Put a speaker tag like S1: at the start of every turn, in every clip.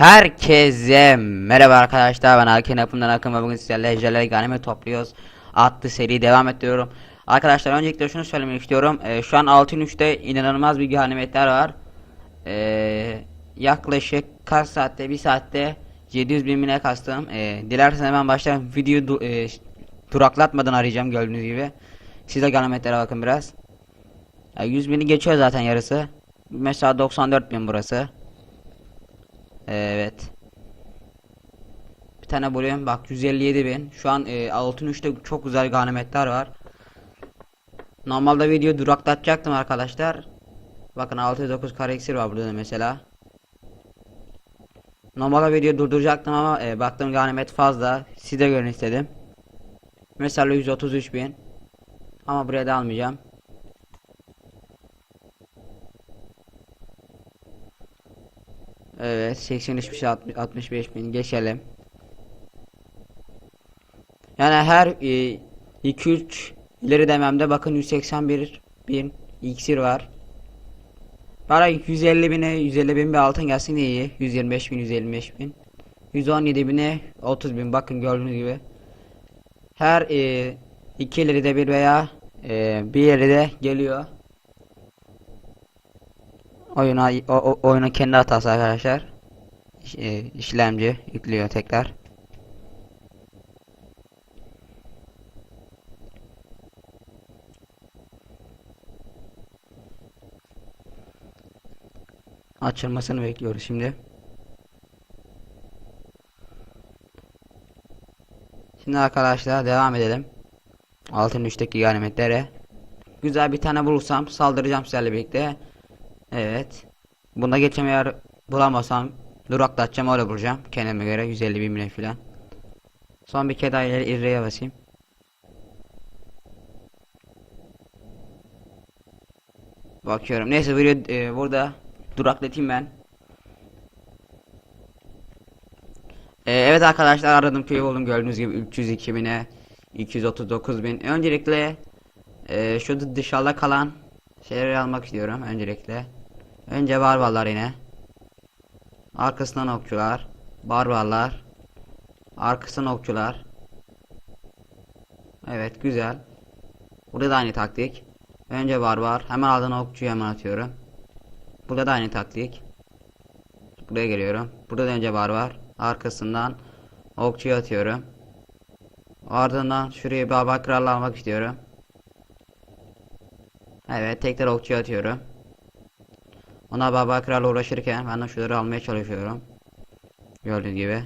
S1: Herkese merhaba arkadaşlar. Ben Hakan Yapım'dan Akın ve bugün sizlerle ejderleri ganime topluyoruz. Adlı seri devam ettiriyorum Arkadaşlar öncelikle şunu söylemek istiyorum. Ee, şu an altın 3'te inanılmaz bir ganimetler var. Ee, Yaklaşık kaç saatte? Bir saatte 700 bin bine kastım. Ee, Dilerseniz hemen başlayalım. Videoyu du- e, duraklatmadan arayacağım gördüğünüz gibi. Siz de ganimetlere bakın biraz. Ya 100 bini geçiyor zaten yarısı. Mesela 94 bin burası Evet. Bir tane bulayım. Bak 157 bin. Şu an e, altın üçte çok güzel ganimetler var. Normalde video duraklatacaktım arkadaşlar. Bakın 609 kare iksir var burada da mesela. Normalde video durduracaktım ama e, baktım ganimet fazla. Size görün istedim. Mesela 133 bin. Ama buraya da almayacağım. Evet 83 bin 65 bin geçelim. Yani her 2-3 ileri dememde bakın 181 bin iksir var. Bana 150 bine 150 bin bir altın gelsin de iyi. 125 bin 125 bin. 117 bine 30 bin bakın gördüğünüz gibi. Her e, iki ileri de bir veya e, bir ileri de geliyor. Oyuna o, o, oyunun kendi hatası arkadaşlar. İş- e, işlemci yüklüyor tekrar. Açılmasını bekliyoruz şimdi. Şimdi arkadaşlar devam edelim. Altın üçteki ganimetlere. Güzel bir tane bulursam saldıracağım sizlerle birlikte. Evet. Bunda geçem eğer bulamazsam duraklatacağım öyle bulacağım. Kendime göre 150 bin bine filan. Son bir kere daha ileri irreye basayım. Bakıyorum. Neyse video e, burada duraklatayım ben. E, evet arkadaşlar aradım köyü buldum gördüğünüz gibi 302 bine 239 bin. Öncelikle e, şu dı- dışarıda kalan şeyleri almak istiyorum öncelikle. Önce barbarlar yine. Arkasından okçular. Barbarlar. Arkasından okçular. Evet güzel. Burada da aynı taktik. Önce barbar. Hemen ardından okçuyu hemen atıyorum. Burada da aynı taktik. Buraya geliyorum. Burada da önce barbar. Arkasından okçuyu atıyorum. Ardından şuraya bir barbar kralı almak istiyorum. Evet tekrar okçuyu atıyorum. Ona baba kral uğraşırken ben de şunları almaya çalışıyorum. Gördüğünüz gibi.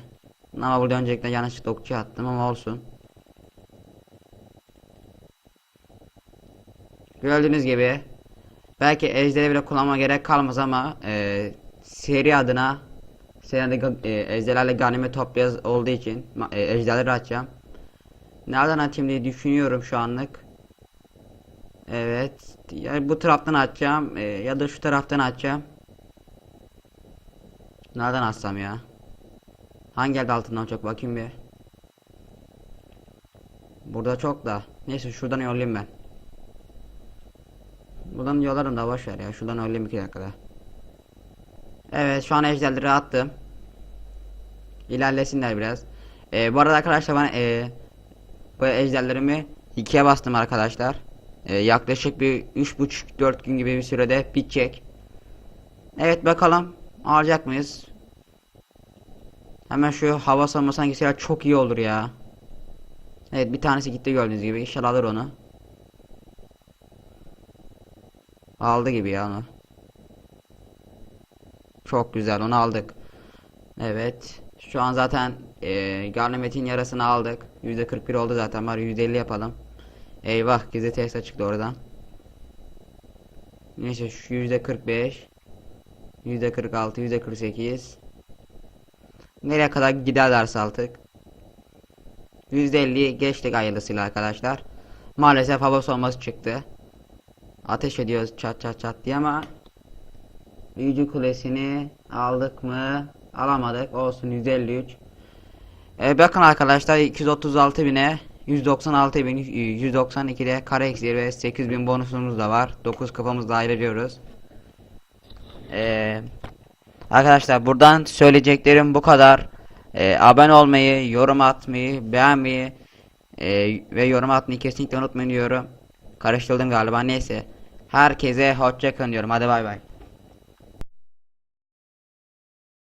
S1: Ama burada öncelikle yanlışlıkla okçu attım ama olsun. Gördüğünüz gibi. Belki ejderi bile kullanma gerek kalmaz ama e, seri adına seride e, ejderlerle ganimet toplayacağız olduğu için e, ejderleri açacağım. Nereden atayım diye düşünüyorum şu anlık. Evet. Ya bu taraftan açacağım e, ya da şu taraftan açacağım. Nereden açsam ya? Hangi elde altından çok bakayım bir. Burada çok da. Neyse şuradan yollayayım ben. Buradan yollarım da boş ya. Şuradan yollayayım iki dakikada. Evet şu an ejderleri attım. İlerlesinler biraz. E, bu arada arkadaşlar ben e, bu ejderlerimi ikiye bastım arkadaşlar. Ee, yaklaşık bir 3,5-4 gün gibi bir sürede bitecek. Evet bakalım alacak mıyız? Hemen şu hava savunmasına gitseler çok iyi olur ya. Evet bir tanesi gitti gördüğünüz gibi inşallah alır onu. Aldı gibi ya onu. Çok güzel onu aldık. Evet. Şu an zaten e, Garnemet'in yarısını aldık. %41 oldu zaten var %50 yapalım. Eyvah gizli test çıktı oradan. Neyse şu yüzde 45 yüzde 46 yüzde 48 nereye kadar giderlerse artık. Yüzde 50 geçtik hayırlısıyla arkadaşlar. Maalesef hava soğuması çıktı. Ateş ediyoruz çat çat çat diye ama büyücü kulesini aldık mı? Alamadık. Olsun 153 e, bakın arkadaşlar 236 bine 196 bin 192'de kare eksiği ve 8000 bonusumuz da var. 9 kafamızda ayırıyoruz. Ee, Arkadaşlar buradan söyleyeceklerim bu kadar. Ee, abone olmayı, yorum atmayı, beğenmeyi e, ve yorum atmayı kesinlikle unutmayın diyorum. Karıştırdım galiba neyse. Herkese hoşça kalın diyorum. Hadi bay bay.